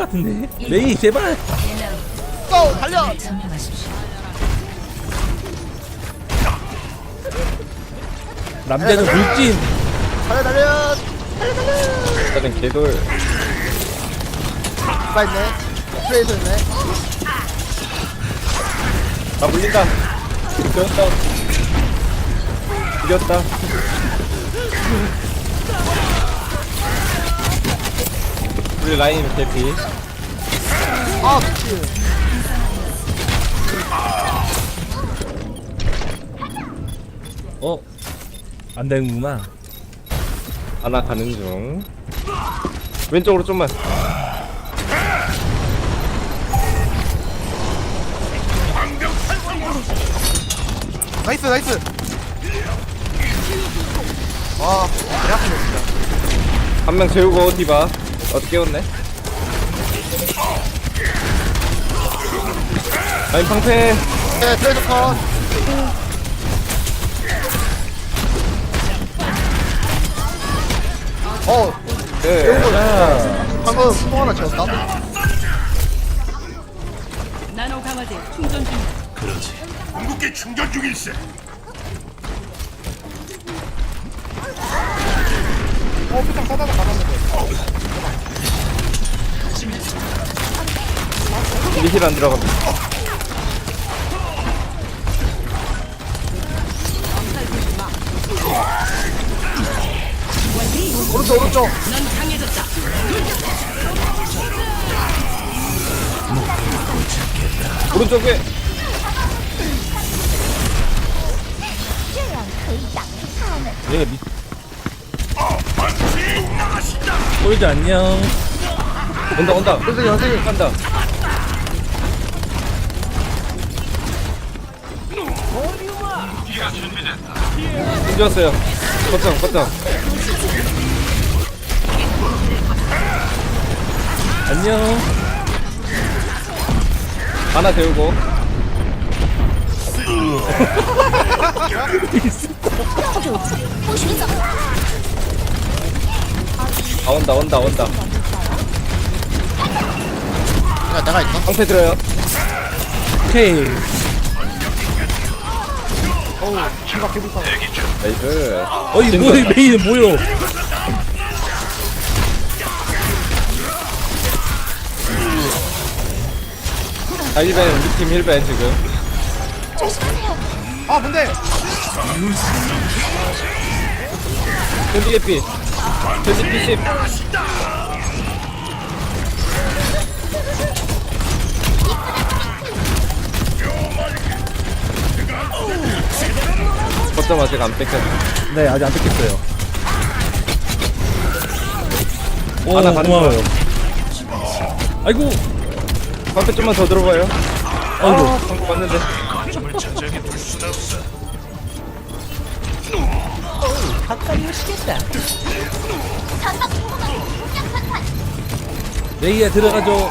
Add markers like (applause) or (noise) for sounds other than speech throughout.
것 같은데? 메이 제발. 고! 달려. 남자는 물진. 달려 달려! 일단은 개돌. 누가 있네. 트레이서 있네. 나 물린다. 이겼다. 이겼다 우리 라인 개피? 아 어? 안 되는구나. 하나 가는 중. 왼쪽으로 좀만. 나이스 나이스. 와배 아프네 진짜 한 명 재우고 디바 어떻게 웃네 라인 방패 네 트레이서 컷 어, 네 방금 통 하나 채웠다. 나노 강화제 충전 중. 궁극기 충전 중일세. 어, 피탕 싸다가 받았는데. 우리 힐 안 들어갑니다 오른쪽, 오른쪽. 오른쪽에 얘가 미 꼴지 안녕 온다 온다 선생님, 선생님. 간다 힘들었어요 거점 거점 안녕 하나 재우고 아 온다 온다 온다. 야, 내가 있어. 방패 들어요. 오케이. 어우, 지가 개불쌍. 나이스. 어이 뭐야 메이 뭐요 아 힐벤 우리 팀 힐벤 지금. 아, 뭔데? 견디 개피 견디 피십 거점 아직 안 뺏겼네 네 아직 안 뺏겼어요. 오 하나 가는 고마워요. 아이고. 방패 좀만 더 들어봐요. 아이고. 아 방금 봤는데 순 없어. 메이야 들어가죠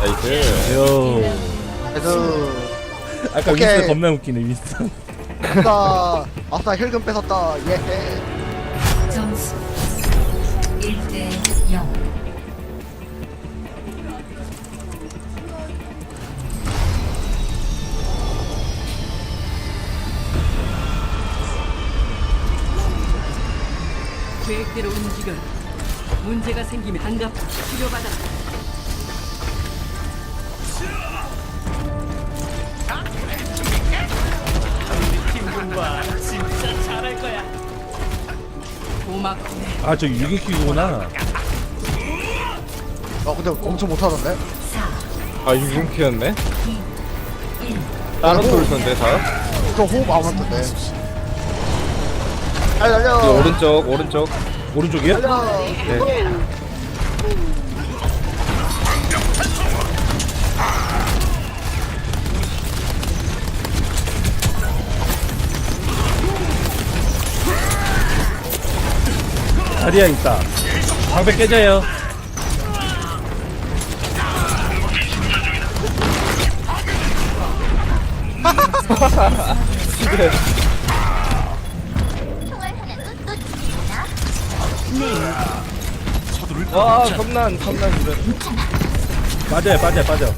나이스 요 그래서, 아까 오케이. 윈스 겁나 웃기네 윈스 아싸, 아싸, 혈금 뺏었다. 예. 점수 1대 0. 계획대로 움직여. 문제가 생기면 반갑다. 치료받아. 진짜 잘할 거야. 고맙고. 아저 유기키구나 아, 근데 엄청 못하던데? 아 유중키였네 다른 돌던데 다 저 호흡 안 맞던데. 잘 달려. 오른쪽 오른쪽 오른쪽이요? 달려. 네 자리야 있다 방패 깨져요 (laughs) 와 겁난 겁난 집에 빠져요 빠져 빠져.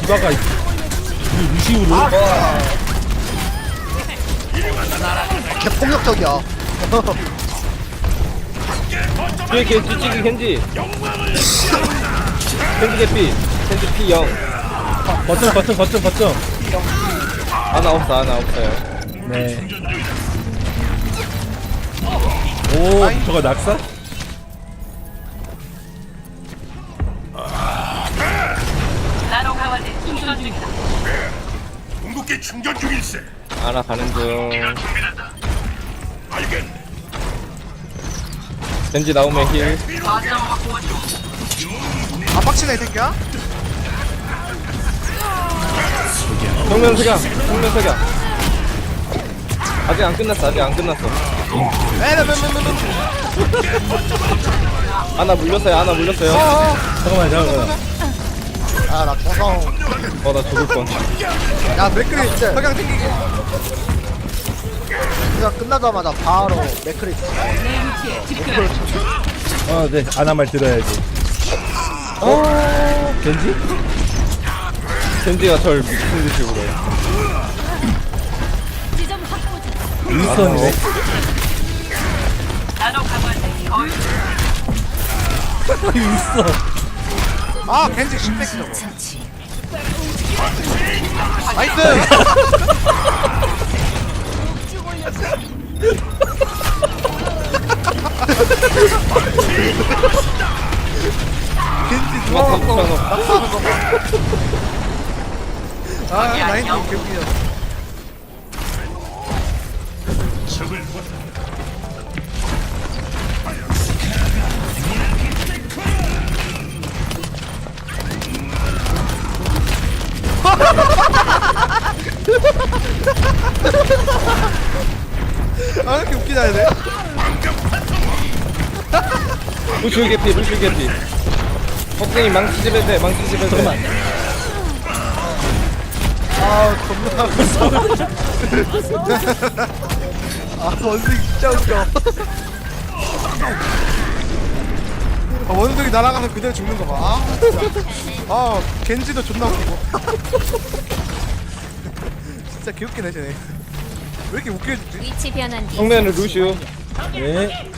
디바가 있- 이 루시우로? 개 폭력적이야. 뒤에 겐 뒤치기 겐지. (laughs) 겐지 개피 겐지 피 0. 버튼 버튼 버튼 버튼 하나 없어 하나 없어요 네. 오, 저거 낙사? 나노 강화제 충전 중이다. 궁극기 충전 중일세. 하나 가는 중 알겠네. 겐지 나오면 힐아 빡치네 이 새끼야. 정면 석양 정면 석양 아직 안 끝났어 아직 안 끝났어 하나 물렸어요 하나 물렸어요 잠깐만, 잠깐만. 아나 죽어. 어나 죽을 뻔 야 맥크리 석양 튕기게. 그냥 끝나자마자 바로 맥크리. 내 위치에 집결. 어, 네. 아나말 들어야지. 어, 겐지? 겐지가 절 미친 듯이 울어요. 윈스턴. 아 겐지 10백 저거. 나이스. 겐지 누가 다 붙여놓고 아 나이스 개웃기냐. 적을 보다. 아 이렇게 웃기다 얘네. 루슈 개피 루슈 개피 폭생이 망치 집에 돼 망치 집에 돼 아 겁나. 아 원숭이 진짜 웃겨. 아, 원숭이 날아가서 그대로 죽는 거 봐. 아 진짜. 아 겐지도 존나 웃기고. (laughs) 진짜 개웃기네 쟤네. 왜 이렇게 웃겨 해주지? 위치 변환 뒤 정면은 루슈 네.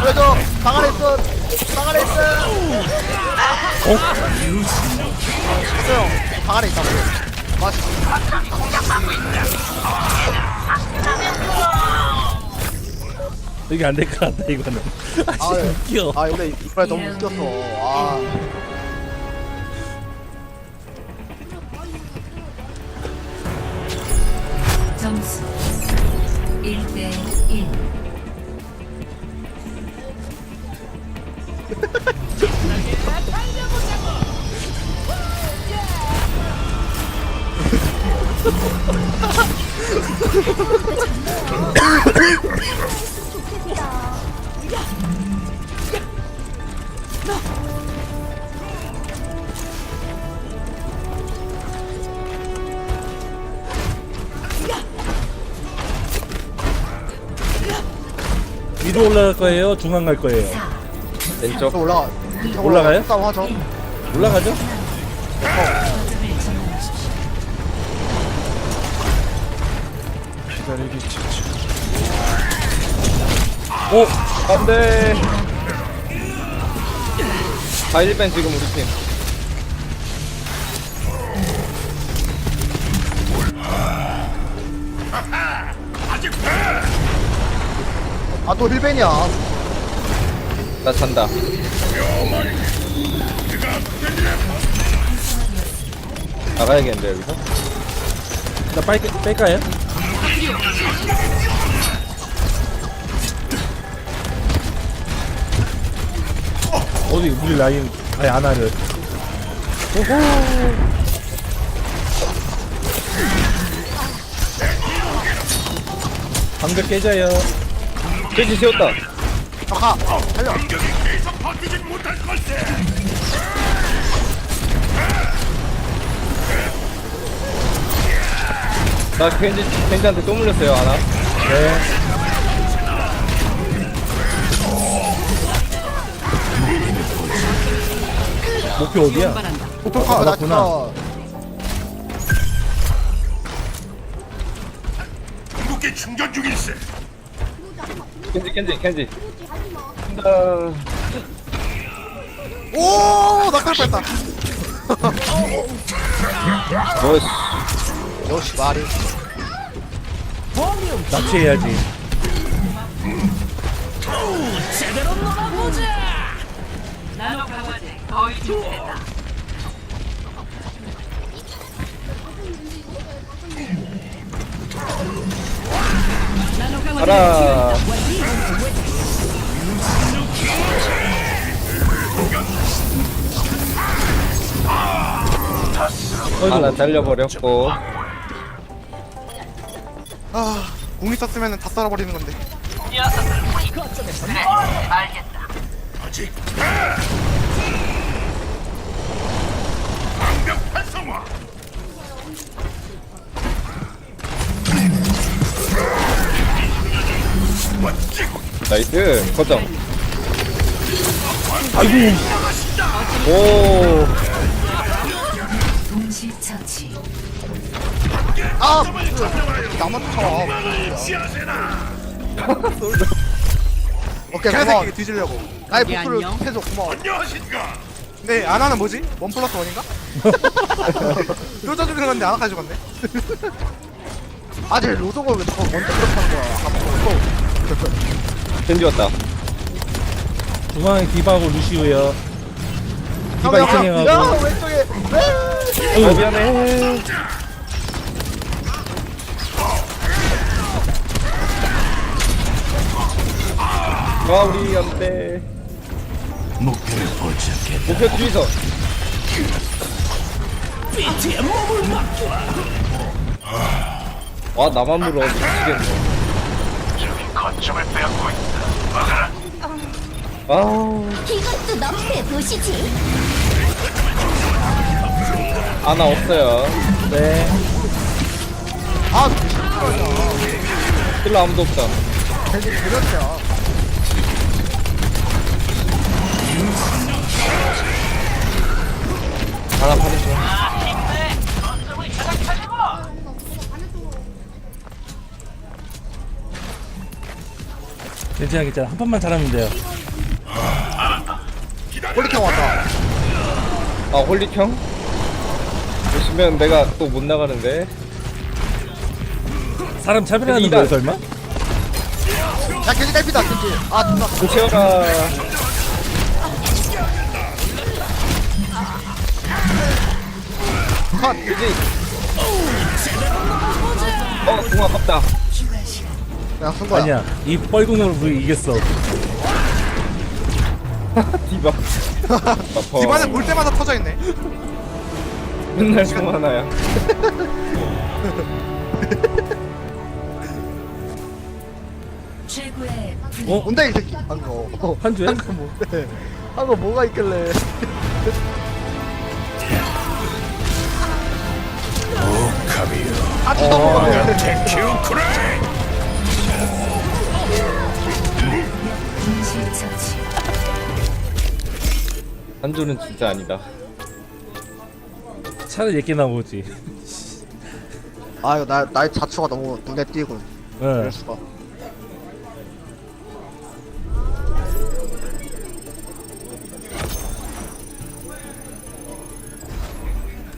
그래도 방 안에 있어. 방 안에 있어. 어? 있어요. 방 안에 있다고. 맛있. 이게 안 될 것 같다, 이거는. (laughs) 아, 아, 네. 웃겨. 아 근데 이번에 너무 웃겼어. 아. 점수 1대 1. 위로 올라갈 거예요? 중앙 갈 거예요? 왼쪽 저 올라가. 올라가요? 싸움 하죠. 올라가죠? 오! 안돼 아 1벤 지금 우리 팀 아 또 힐벤이야 나 잔다. 나가야겠는데 여기서? 나 빨리 뺄까요? 어디 우리 라인 아니 아나를 방벽 깨져요 겐지 세웠다 가 달려. 나 겐지 겐지한테 또 물렸어요 하나 네. 목표 어디야? 포토카 나 받았구나. 궁극기 충전 중일세. 겐지 겐지 겐지 아, 오 낙살 뺐다 (laughs) 어이씨 역시 말이 납치해야지. 나노 강화제 거의 준비됐다. 나노 강화제 가라 하나 잘려버렸고. 아 공이 썼으면 다 썰어버리는 건데. 나이스 거점 아이고. 오 아 나만 쳐. 오케이 고마워 뒤지려고 아이 목표를 안녕. 해줘 고마워. 네 아나는 뭐지? 원 플러스 원인가? 쫓아주는 건데 아나까지 죽었네 (laughs) 아직 로드가 왜 저거 먼저 그렇게 하는 거야 아무것도 왔다 중앙에 디바하고 루시우요. 디바 형, 형, 2층에 형. 가고. 야 왼쪽에 아 미안해 아 우리 안돼 목표를 포착해. 목표 뒤에서 와 나만 물어 미치겠네 저기 거점을 빼앗고 있다. 막아라. 아우 이것도 너프해 보시지. 아나 없어요 네. 아 힐러 아무도 없다 괜히 그렸어 하나 파는 중 괜찮아, 괜찮아. 한 번만 잘하면 돼요. 홀리형 왔다 아 홀리형? 보시면 내가 또 못 나가는데 사람 차별하는. 거예요, 설마? 야 괜히 딸피다 괜히 아 존나 좀 채워라 컷 그지? 어 궁 아깝다 내가 쓴 거야 아니야. 이 뻘궁으로 우리 이겼어. (laughs) 디바 (laughs) 아파. 집안에 볼 때마다 터져 있네 맨날 궁 하나야 최고의 어? 뭔데 이 새끼 한거 한 주에? 한거 뭔데 한거 뭐가 있길래 처치. 한조는 진짜 아니다 차라리 얘기 나오지. 아 이거 나, 나의 자초가 너무 눈에 띄고 응. 이럴 수가